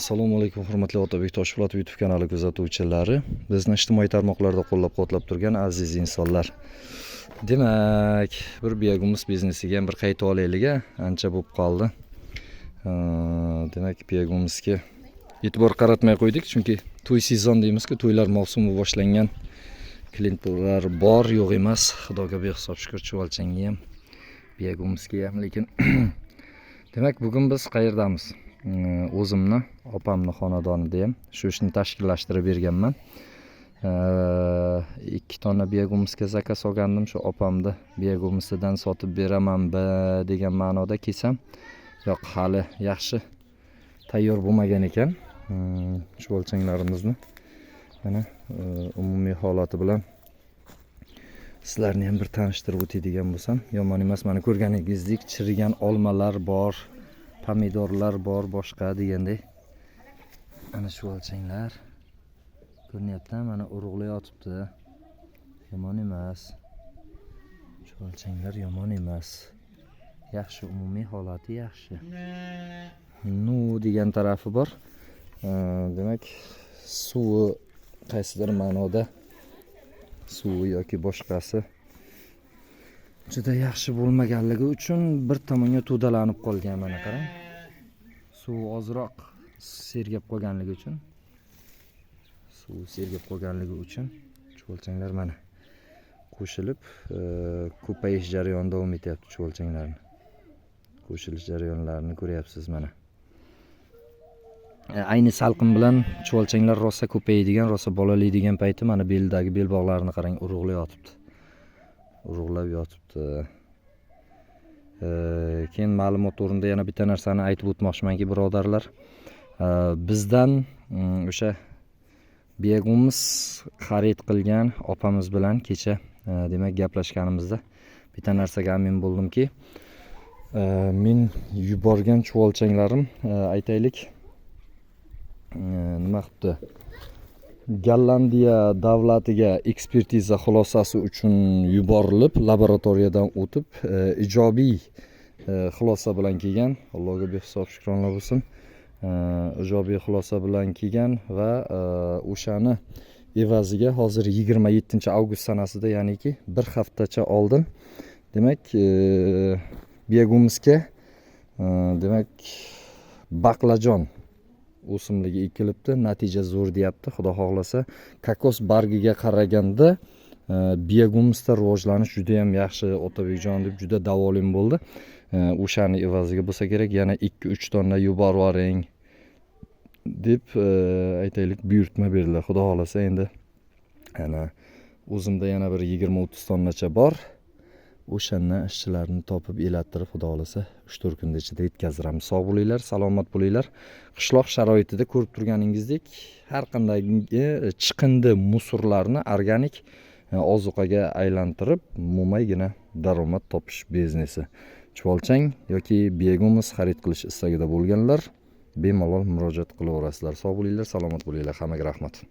assalomu alaykum hurmatli otabek toshpo'latov youtube kanali kuzatuvchilari. Bizni ijtimoiy tarmoqlarda qo'llab quvvatlab turgan aziz insonlar. Demak bir biyagumuz biznesiga ham bir qaytib olaylik a ancha bo'lib qoldi. Demak biyagumizga e'tibor qaratmay qo'ydik chunki to'y sezon deymizku to'ylar mavsumi boshlangan. Klientlar bor yo'q emas. Xudoga behisob shukur chuvalchangga ham biyagumizga ham lekin demak bugun biz qayerdamiz? Э, o'zimni opamni xonadonida ham shu ishni tashkillashtirib berganman. Э, ikki dona biyagumizga zakaz olgandim shu opamni biyagumisidan sotib beramanba degan ma'noda kelsam yo'q hali yaxshi tayyor bo'lmagan ekan. Э, shu o'lchanglarimizni mana umumiy holati bilan sizlarni ham bir tanishtirib o'tadigan bo'lsam yomon emas mana ko'rganingizdek chirigan olmalar bor. Pomidorlar bor boshqa deganday mana olchanglar. Ko'rinyapti mana urug'lar yotibdi. Yomon emas. Chuvalchanglar yomon emas. Yaxshi umumiy holati yaxshi. Nu degan tarafi bor. Demak suvi qaysidir ma'noda suvi yoki boshqasi juda yaxshi bo'lmaganligi uchun bir tomonga to'dalanib qolgan mana qarang suvi ozroq sergab qolganligi uchun suvi sergab qolganligi uchun chuvalchanglar mana qo'shilib ko'payish jarayoni davom etyapti chuvalchanglarni qo'shilish jarayonlarini ko'ryapsiz mana ayni salqin bilan chuvalchanglar rosa ko'payadigan rosa bolalaydigan payti mana beldagi belbog'larini qarang urug'lab yotibdi urug'lab yotibdi. E, keyin ma'lumot o'rnida yana bitta narsani aytib o'tmoqchimanki birodarlar. E, bizdan mm, o'sha biyagumuz xarid qilgan opamiz bilan kecha e, demak gaplashganimizda bitta narsaga amin bo'ldimki e, men yuborgan chuvalchanglarim e, aytaylik. Nima qilibdi gollandiya davlatiga ekspertiza xulosasi uchun yuborilib laboratoriyadan o'tib e, ijobiy e, xulosa bilan kelgan. Allohga behisob shukronlar bo'lsin. E, ijobiy xulosa bilan kelgan va e, o'shani evaziga hozir yigirma yettinchi avgust sanasida ya'niki bir haftacha oldin. Demak e, biyagumizga e, demak baqlajon o'simligi ekilibdi. Natija zo'r deyapti xudo xohlasa. Kokos bargiga qaraganda e, rivojlanish judayam yaxshi otabekjon deb juda davolim bo'ldi. E, o'shani evaziga bo'lsa kerak yana ikki uch tonna yuborib yuboring deb e, aytaylik buyurtma berdilar. Xudo xohlasa endi ana o'zimda yana bir yigirma o'ttiz tonnacha bor. O'shandan ishchilarni topib elattirib xudo xohlasa. Uch to'rt kunda ichida yetkazdiramiz. Sog' bo'linglar salomat bo'linglar. Qishloq sharoitida ko'rib turganingizdek har qanday chiqindi musorlarni organik e, ozuqaga aylantirib mo'maygina daromad topish biznesi. Chuvolchang yoki begumuz xarid qilish istagida bo'lganlar bemalol murojaat qilaverasizlar. Sog' bo'linglar salomat bo'linglar. Hammaga rahmat.